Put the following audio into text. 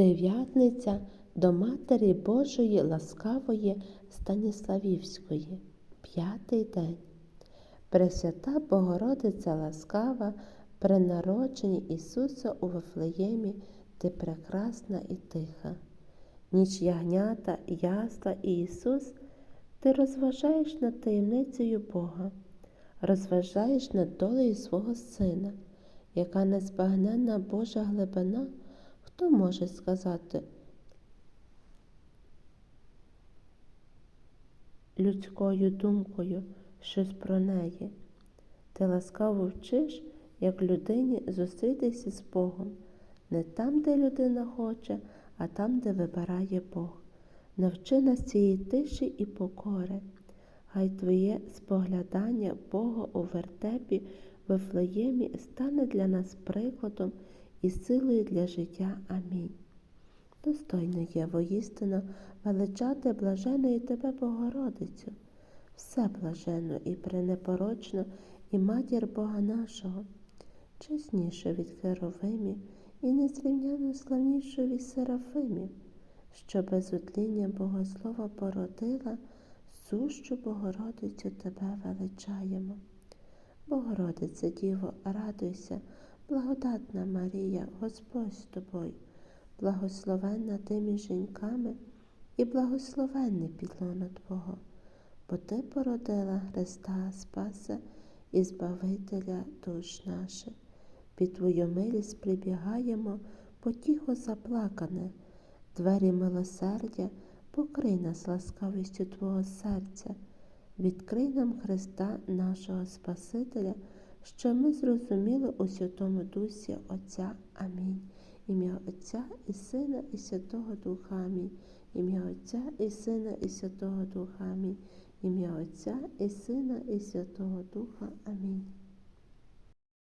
Дев'ятниця до Матері Божої ласкавої Станіславівської, п'ятий день. Пресвята Богородиця ласкава, при народженні Ісуса у Вифлеємі, ти прекрасна і тиха. Ніч ягнята, ясла і Ісус, ти розважаєш над таємницею Бога, розважаєш над долею свого Сина, яка незбагненна Божа глибина. Хто може сказати людською думкою щось про неї? Ти ласкаво вчиш, як людині зустрітися з Богом, не там, де людина хоче, а там, де вибирає Бог. Навчи нас цієї тиші і покори, хай Твоє споглядання Бога у вертепі Вифлеємі стане для нас прикладом і силою для життя. Амінь. Достойно є воістину величати блаженою тебе, Богородицю, все блаженно і пренепорочно, і матір Бога нашого, чесніше від Херовимів і незрівняно славнішу від Серафимів, що без утління Богослова породила, сущу Богородицю тебе величаємо. Богородице Діво, радуйся, благодатна Марія, Господь з тобою, благословенна ти між жінками і благословенний підлона Твого, бо Ти породила Христа Спаса і Збавителя душ наших. Під Твою милість прибігаємо, потіхо заплакане, двері милосердя, покрий нас ласкавістю Твого серця, відкрий нам Христа, нашого Спасителя, що ми зрозуміли у Святому Дусі Отця. Амінь. Ім'я Отця і Сина, і Святого Духа Амінь. Ім'я Отця і Сина, і Святого Духа Амінь. Ім'я Отця і Сина, і Святого Духа Амінь.